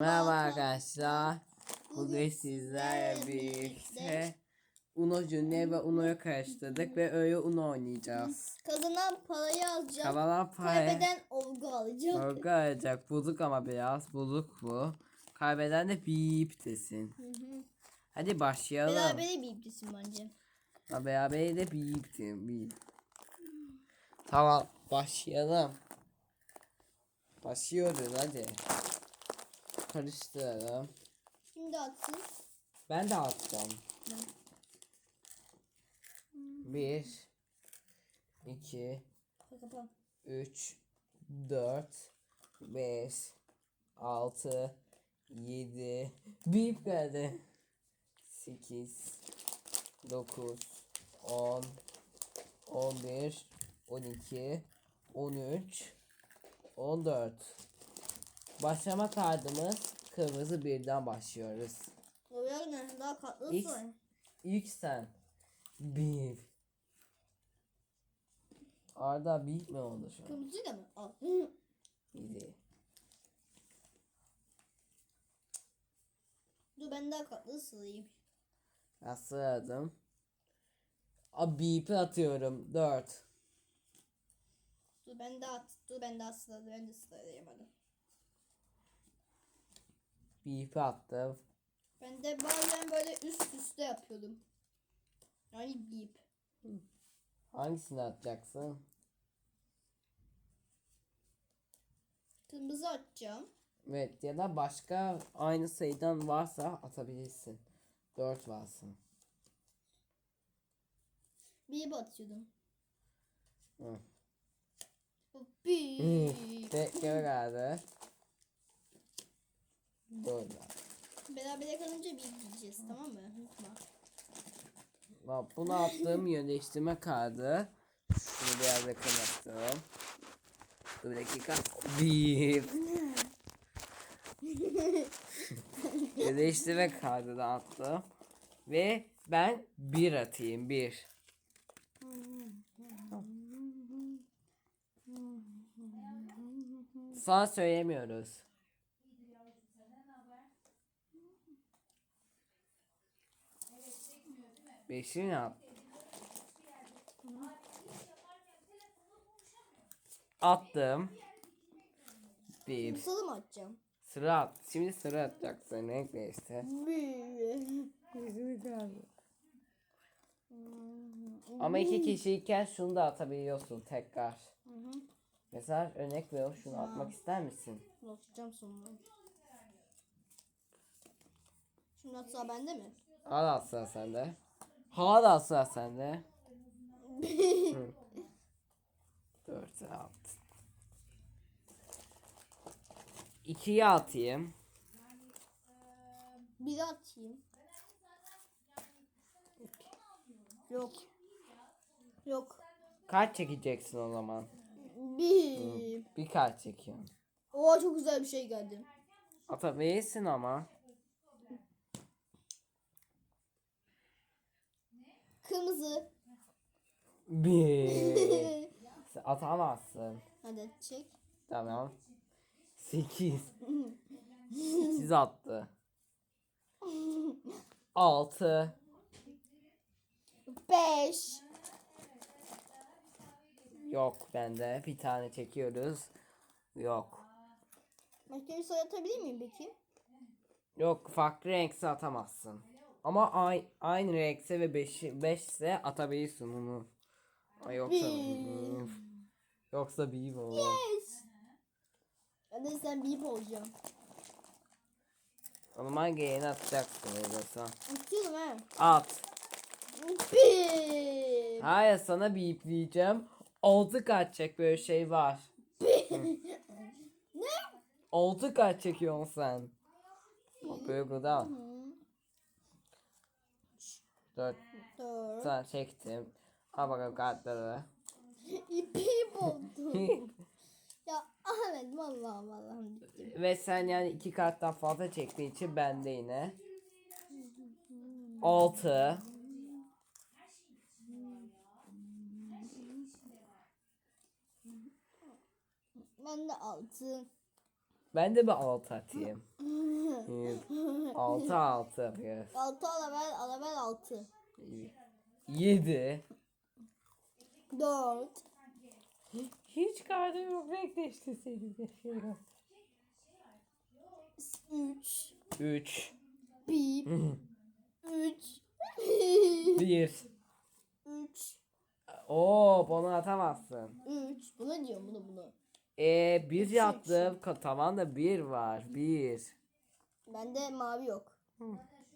Merhaba arkadaşlar. Bugün sizlerle birlikte Uno Junior ve Uno'yu karıştırdık ve öyle Uno oynayacağız. Kazanan parayı alacağım. Kazanan para Kaybeden olgu alacağım. Örgü alacak. Bozuk ama biraz. Bozuk bu. Kaybeden de bip desin. Hı hı. Hadi başlayalım. Berabere bir iblisim bence. Ha, Beraber de bip desin. Bip. Tamam. Başlayalım. Başlıyoruz hadi. Karıştıralım. Şimdi atsın. Ben de attım. Bir, iki, üç, dört, beş, altı, yedi, bip geldi. Sekiz, dokuz, on, on bir, on iki, on üç, on dört. Başlama kartımız kırmızı birden başlıyoruz. Oraya ne? Daha katlı İlk, ilk sen. Bir. Arda bir mi oldu şu an? Kırmızı da mı? Al. Yedi. Dur ben daha katlı sırayım. Ben sığadım. A beep'i atıyorum. Dört. Dur ben daha. Dur ben daha sıralı. Ben de sıralayamadım. Beep'i attım. Ben de bazen böyle üst üste yapıyordum. Yani bip. Hangisini atacaksın? Kırmızı atacağım. Evet ya da başka aynı sayıdan varsa atabilirsin. Dört varsın. Bip atıyordum. Hı. Bip. Tekrar geldi. Dört var. Berabere kalınca bip diyeceğiz tamam mı? Unutma. Bak bunu attığım yönleştirme kartı. Şunu biraz yakın yaptım. Dur bir dakika. Bir. Yönleştirme kartı da attım. Ve ben bir atayım. Bir. Sana söylemiyoruz. Beşi ne yap? Attım. Bir. Kısalı mı atacağım? Sıra at. Şimdi sıra atacaksın. Neyse. Ama iki kişiyken şunu da atabiliyorsun tekrar. Mesela örnek ver şunu atmak ister misin? Atacağım sonra. Şimdi atsa bende mi? Hala at sıra sende. Hala at sıra sende. Hı. Dört at. İkiye atayım. Bir atayım. Yok. Yok. Kaç çekeceksin o zaman? Bir. Bir kart çekiyorum. Oo çok güzel bir şey geldi. Atabilirsin ama. Kırmızı. Bir. Sen Atamazsın. Hadi çek. Tamam. Sekiz. Sekiz attı. Altı. Beş. Yok bende. Bir tane çekiyoruz. Yok. Başka bir atabilir miyim peki? Yok farklı renkse atamazsın. Ama ay, aynı renkse ve 5 5 ise atabilirsin onu. Ay yoksa Bir. yoksa bir o. Yes. Ben de sen bip olacağım. O zaman geleni atacaksın öyleyse. Atıyorum ha. At. Bip. Hayır sana bir ipleyeceğim. Altı kaç çek böyle şey var. Ne? Altı kaç çekiyorsun sen? Bak böyle burada. Dört Dört. tane çektim. Al bakalım kartları. İpim oldu. ya Ahmet vallahi vallahi. Ve sen yani iki karttan fazla çektiğin için bende yine. Altı. Ben de altı. Ben de bir altı atayım. 6 6 yapıyoruz. 6 alavel alavel 6. 7 4. Hiç kartım yok. Bekle işte seni şey 3. 3 Bip. 3. 1 3. Oo bunu atamazsın. 3. Buna diyorum bunu bunu. Ee bir yaptım. Ka- Tavanda bir var. Bir. Bende mavi yok.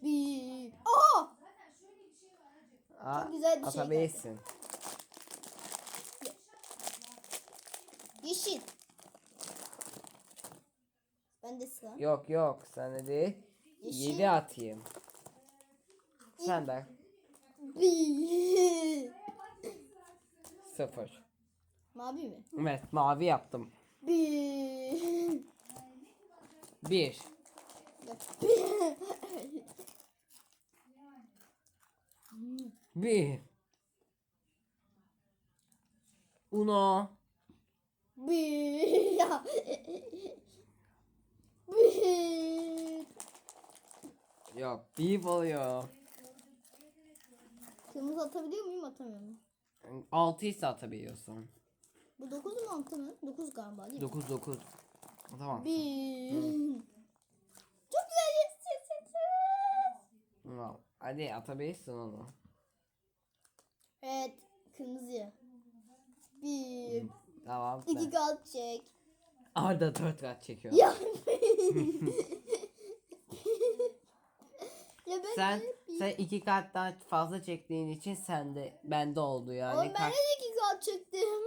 Bir. Aa! Aa, güzel bir şey Atabilirsin. Yeşil. Bende sıra. Yok yok sen de Yeşil. 7 atayım. Sen de Bir. 0. Mavi mi? Evet mavi yaptım. Bir. 1 1 Uno Bir. Ya. Bir. Yok bir oluyor. Kırmızı atabiliyor muyum atamıyor muyum? 6 ise atabiliyorsun. Bu 9 mu 6 mı? 9 galiba değil mi? 9 9. Tamam. Bir. Çok güzel yes yes yes yes. Tamam. Hadi atabilirsin onu. Evet kırmızıya. Bir. Tamam. İki Ben. çek. Arda 4 kat çekiyor. Ya. ya ben Sen sen iki karttan fazla çektiğin için sende bende oldu yani. Oğlum ben Kart- de iki kağıt çektim.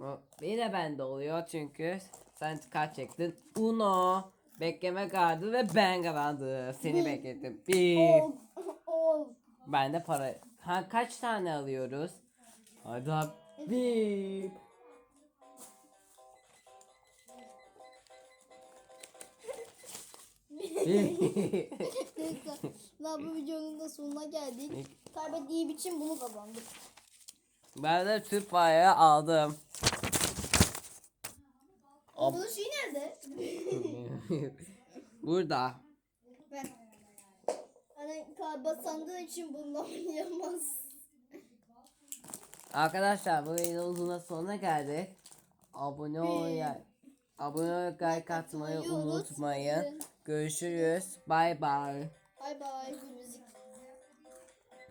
O- Yine bende oluyor çünkü sen kart çektin. Uno. Bekleme kartı ve ben kazandım. Seni Bir. beklettim. Bir. Ol. Ol. Ben de para. Ha kaç tane alıyoruz? Hadi abi. Bir. Daha bu videonun da sonuna geldik. Kaybettiğim için bunu kazandık. ben de Türk bayrağı aldım. Bunun şeyi nerede? Burada. Ben. Hani kalba sandığı için bununla oynayamaz. Arkadaşlar bu videonun sonuna geldik. Abone olmayı, abone olup like atmayı unutmayın. Görüşürüz. Bay bay. Bay bay.